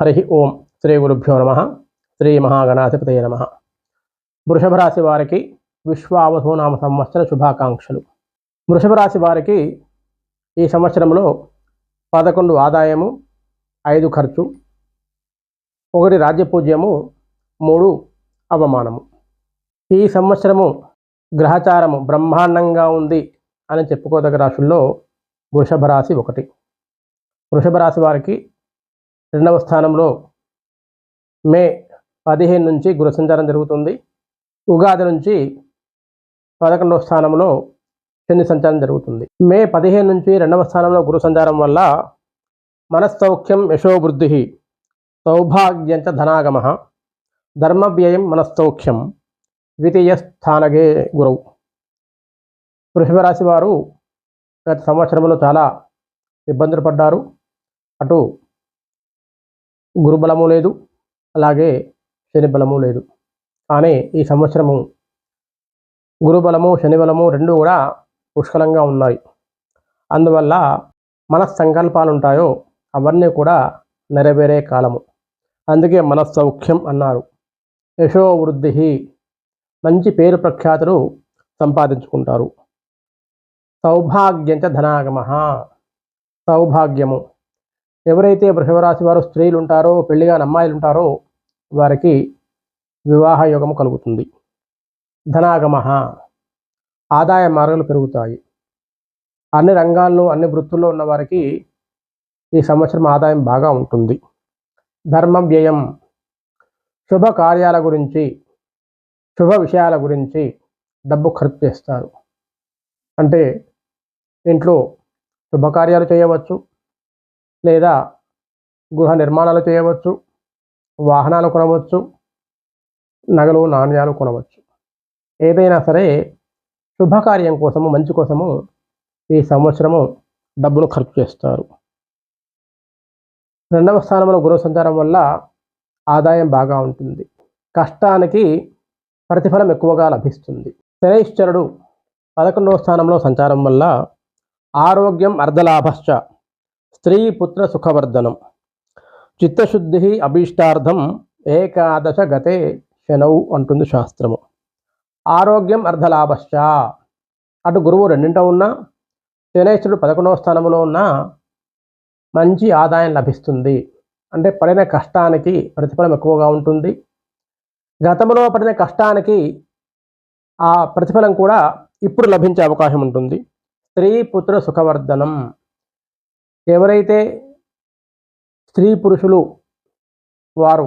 హరి ఓం శ్రీ గురుభ్యో నమ శ్రీ మహాగణాధిపతయ నమ. వృషభ రాశి వారికి విశ్వావధూనామ సంవత్సర శుభాకాంక్షలు. వృషభ రాశి వారికి ఈ సంవత్సరంలో పదకొండు ఆదాయము ఐదు ఖర్చు ఒకటి రాజ్యపూజ్యము మూడు అవమానము. ఈ సంవత్సరము గ్రహచారము బ్రహ్మాండంగా ఉంది అని చెప్పుకోదగ్గ రాశుల్లో వృషభ రాశి ఒకటి. వృషభ రాశి వారికి రెండవ స్థానంలో మే పదిహేను నుంచి గురు సంచారం జరుగుతుంది. ఉగాది నుంచి పదకొండవ స్థానంలో శని సంచారం జరుగుతుంది. మే పదిహేను నుంచి రెండవ స్థానంలో గురు సంచారం వల్ల మనస్తౌఖ్యం యశోవృద్ధి సౌభాగ్యంచ ధనాగమ ధర్మవ్యయం మనస్తౌఖ్యం ద్వితీయ స్థానగే గురువు. వృషభరాశి వారు గత సంవత్సరంలో చాలా ఇబ్బందులు పడ్డారు. అటు గురుబలము లేదు అలాగే శని బలము లేదు. కానీ ఈ సంవత్సరము గురుబలము శనిబలము రెండు కూడా పుష్కలంగా ఉన్నాయి. అందువల్ల మన సంకల్పాలు ఉంటాయో అవన్నీ కూడా నెరవేరే కాలము. అందుకే మనస్సౌఖ్యం అన్నారు. యశోవృద్ధి మంచి పేరు ప్రఖ్యాతులు సంపాదించుకుంటారు. సౌభాగ్యంచ ధనాగమ. సౌభాగ్యము. ఎవరైతే వృషభరాశి వారు స్త్రీలు ఉంటారో పెళ్ళిగా అమ్మాయిలు ఉంటారో వారికి వివాహ యోగము కలుగుతుంది. ధనాగమ ఆదాయ మార్గాలు పెరుగుతాయి. అన్ని రంగాల్లో అన్ని వృత్తుల్లో ఉన్న వారికి ఈ సంవత్సరం ఆదాయం బాగా ఉంటుంది. ధర్మ వ్యయం శుభ కార్యాల గురించి శుభ విషయాల గురించి డబ్బు ఖర్చు చేస్తారు. అంటే ఇంట్లో శుభకార్యాలు చేయవచ్చు లేదా గృహ నిర్మాణాలు చేయవచ్చు వాహనాలు కొనవచ్చు నగలు నాణ్యాలు కొనవచ్చు. ఏదైనా సరే శుభకార్యం కోసము మంచి కోసము ఈ సంవత్సరము డబ్బును ఖర్చు చేస్తారు. రెండవ స్థానంలో గురువు సంచారం వల్ల ఆదాయం బాగా ఉంటుంది. కష్టానికి ప్రతిఫలం ఎక్కువగా లభిస్తుంది. శనైశ్వరుడు పదకొండవ స్థానంలో సంచారం వల్ల ఆరోగ్యం అర్ధలాభశ్చ స్త్రీ పుత్ర సుఖవర్ధనం చిత్తశుద్ధి అభీష్టార్థం ఏకాదశ గతే శనవు అంటుంది శాస్త్రము. ఆరోగ్యం అర్ధలాభశ్చ. అటు గురువు రెండింట ఉన్నా శనేశ్వరుడు పదకొండవ స్థానంలో ఉన్న మంచి ఆదాయం లభిస్తుంది. అంటే పడిన కష్టానికి ప్రతిఫలం ఎక్కువగా ఉంటుంది. గతంలో పడిన కష్టానికి ఆ ప్రతిఫలం కూడా ఇప్పుడు లభించే అవకాశం ఉంటుంది. స్త్రీ పుత్ర సుఖవర్ధనం ఎవరైతే స్త్రీ పురుషులు వారు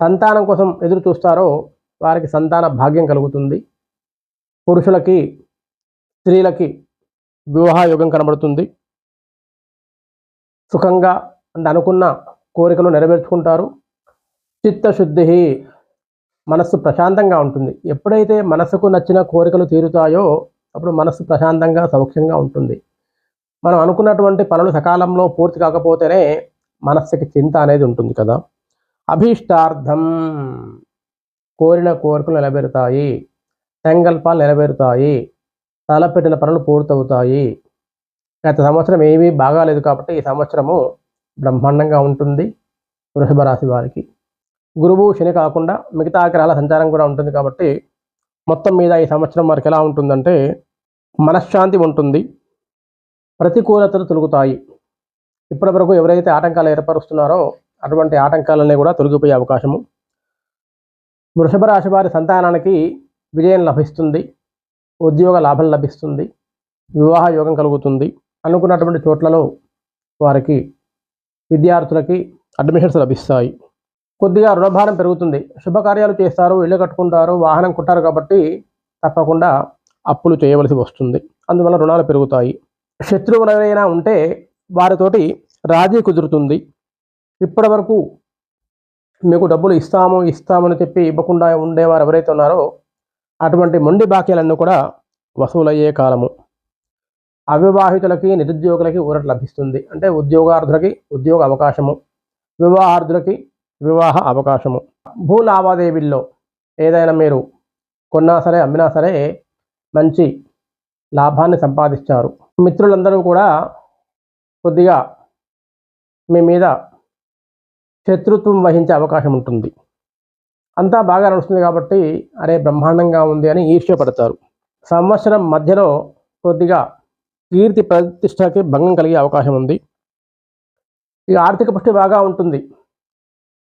సంతానం కోసం ఎదురు చూస్తారో వారికి సంతాన భాగ్యం కలుగుతుంది. పురుషులకి స్త్రీలకి వివాహయోగం కనబడుతుంది. సుఖంగా అంటే అనుకున్న కోరికలు నెరవేర్చుకుంటారు. చిత్తశుద్ధి మనస్సు ప్రశాంతంగా ఉంటుంది. ఎప్పుడైతే మనసుకు నచ్చిన కోరికలు తీరుతాయో అప్పుడు మనస్సు ప్రశాంతంగా సౌఖ్యంగా ఉంటుంది. మనం అనుకున్నటువంటి పనులు సకాలంలో పూర్తి కాకపోతేనే మనస్సుకి చింత అనేది ఉంటుంది కదా. అభీష్టార్థం. కోరిన కోరికలు నిలబెడతాయి సంకల్పాలు నెరవేరుతాయి. తలపెట్టిన పనులు పూర్తవుతాయి. గత సంవత్సరం ఏమీ బాగాలేదు కాబట్టి ఈ సంవత్సరము బ్రహ్మాండంగా ఉంటుంది వృషభ రాశి వారికి. గురువు శని కాకుండా మిగతా గ్రహాల సంచారం కూడా ఉంటుంది కాబట్టి మొత్తం మీద ఈ సంవత్సరం వారికి ఎలా ఉంటుందంటే మనశ్శాంతి ఉంటుంది. ప్రతికూలతలు తొలుగుతాయి. ఇప్పటి వరకు ఎవరైతే ఆటంకాలు ఏర్పరుస్తున్నారో అటువంటి ఆటంకాలన్నీ కూడా తొలగిపోయే అవకాశము. వృషభ రాశి వారి సంతానానికి విజయం లభిస్తుంది. ఉద్యోగ లాభం లభిస్తుంది. వివాహ యోగం కలుగుతుంది. అనుకున్నటువంటి చోట్లలో వారికి విద్యార్థులకి అడ్మిషన్స్ లభిస్తాయి. కొద్దిగా రుణభారం పెరుగుతుంది. శుభకార్యాలు చేస్తారు ఇల్లు కట్టుకుంటారు వాహనం కొంటారు కాబట్టి తప్పకుండా అప్పులు చేయవలసి వస్తుంది. అందువల్ల రుణాలు పెరుగుతాయి. శత్రువులు ఉంటే వారితోటి రాజీ కుదురుతుంది. ఇప్పటి వరకు మీకు డబ్బులు ఇస్తాము ఇస్తామని చెప్పి ఇవ్వకుండా ఉండేవారు ఎవరైతే ఉన్నారో అటువంటి మొండి బాకీలన్నీ కూడా వసూలయ్యే కాలము. అవివాహితులకి నిరుద్యోగులకి ఊరట లభిస్తుంది. అంటే ఉద్యోగార్థులకి ఉద్యోగ అవకాశము వివాహార్థులకి వివాహ అవకాశము. భూ లావాదేవీల్లో ఏదైనా మీరు కొన్నా సరే అమ్మినా సరే మంచి లాభాన్ని సంపాదించారు మిత్రులందరూ కూడా కొద్దిగా మీ మీద శత్రుత్వం వహించే అవకాశం ఉంటుంది. అంతా బాగా నడుస్తుంది కాబట్టి అరే బ్రహ్మాండంగా ఉంది అని ఈర్ష్యపడతారు. సంవత్సరం మధ్యలో కొద్దిగా కీర్తి ప్రతిష్టకి భంగం కలిగే అవకాశం ఉంది. ఇక ఆర్థిక పుష్టి బాగా ఉంటుంది.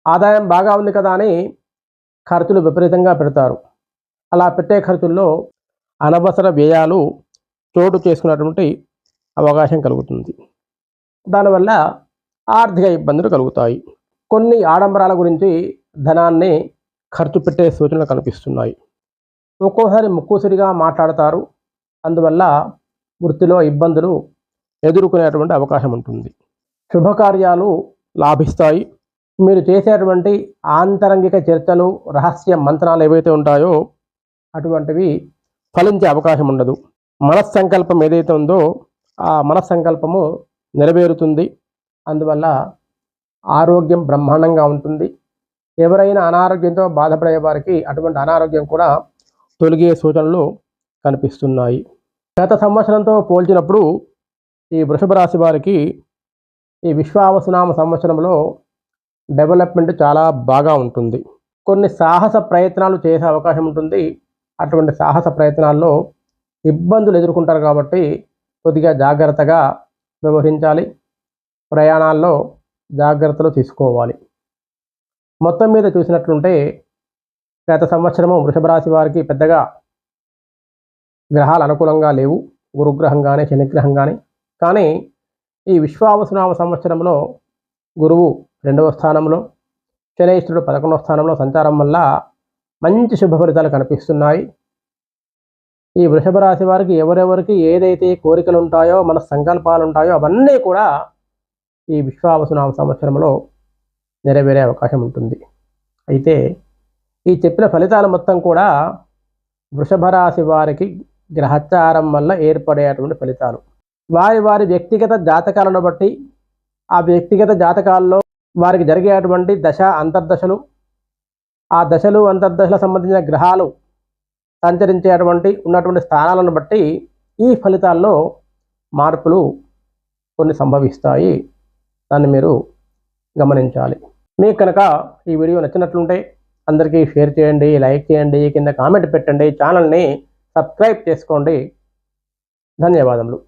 ఆదాయం బాగా ఉంది కదా అని ఖర్చులు విపరీతంగా పెడతారు. అలా పెట్టే ఖర్చుల్లో అనవసర వ్యయాలు చోటు చేసుకున్నటువంటి అవకాశం కలుగుతుంది. దానివల్ల ఆర్థిక ఇబ్బందులు కలుగుతాయి. కొన్ని ఆడంబరాల గురించి ధనాన్ని ఖర్చు పెట్టే సూచనలు కనిపిస్తున్నాయి. ఒక్కోసారి ముక్కుసిరిగా మాట్లాడతారు. అందువల్ల వృత్తిలో ఇబ్బందులు ఎదుర్కొనేటువంటి అవకాశం ఉంటుంది. శుభకార్యాలు లాభిస్తాయి. మీరు చేసేటువంటి ఆంతరంగిక చర్చలు రహస్య మంత్రాలు ఏవైతే ఉంటాయో అటువంటివి ఫలించే అవకాశం ఉండదు. మనస్సంకల్పం ఏదైతే ఉందో ఆ మనస్సంకల్పము నెరవేరుతుంది. అందువల్ల ఆరోగ్యం బ్రహ్మాండంగా ఉంటుంది. ఎవరైనా అనారోగ్యంతో బాధపడే వారికి అటువంటి అనారోగ్యం కూడా తొలగే సూచనలు కనిపిస్తున్నాయి. గత సంవత్సరంతో పోల్చినప్పుడు ఈ వృషభ రాశి వారికి ఈ విశ్వావసునామ సంవత్సరంలో డెవలప్మెంట్ చాలా బాగా ఉంటుంది. కొన్ని సాహస ప్రయత్నాలు చేసే అవకాశం ఉంటుంది. అటువంటి సాహస ప్రయత్నాల్లో ఇబ్బందులు ఎదుర్కొంటారు కాబట్టి కొద్దిగా జాగ్రత్తగా వ్యవహరించాలి. ప్రయాణాల్లో జాగ్రత్తలు తీసుకోవాలి. మొత్తం మీద చూసినట్లుంటే గత సంవత్సరము వృషభ రాశి వారికి పెద్దగా గ్రహాలు అనుకూలంగా లేవు. గురుగ్రహం కానీ శనిగ్రహం కానీ కానీ ఈ విశ్వావసునామ సంవత్సరంలో గురువు రెండవ స్థానంలో శనైశ్వరుడు పదకొండవ స్థానంలో సంచారం వల్ల మంచి శుభ ఫలితాలు కనిపిస్తున్నాయి. ఈ వృషభ రాశి వారికి ఎవరెవరికి ఏదైతే కోరికలు ఉంటాయో మన సంకల్పాలు ఉంటాయో అవన్నీ కూడా ఈ విశ్వావసునామ సంవత్సరంలో నెరవేరే అవకాశం ఉంటుంది. అయితే ఈ చెప్పిన ఫలితాలు మొత్తం కూడా వృషభ రాశి వారికి గ్రహచారం వల్ల ఏర్పడేటువంటి ఫలితాలు. వారి వారి వ్యక్తిగత జాతకాలను బట్టి ఆ వ్యక్తిగత జాతకాల్లో వారికి జరిగేటువంటి దశ అంతర్దశలు ఆ దశలు అంతర్దశలకు సంబంధించిన గ్రహాలు సంచరించేటువంటి ఉన్నటువంటి స్థానాలను బట్టి ఈ ఫలితాల్లో మార్పులు కొన్ని సంభవిస్తాయి. దాన్ని మీరు గమనించాలి. మీకు కనుక ఈ వీడియో నచ్చినట్లుంటే అందరికీ షేర్ చేయండి లైక్ చేయండి కింద కామెంట్ పెట్టండి ఛానల్ని సబ్స్క్రైబ్ చేసుకోండి. ధన్యవాదములు.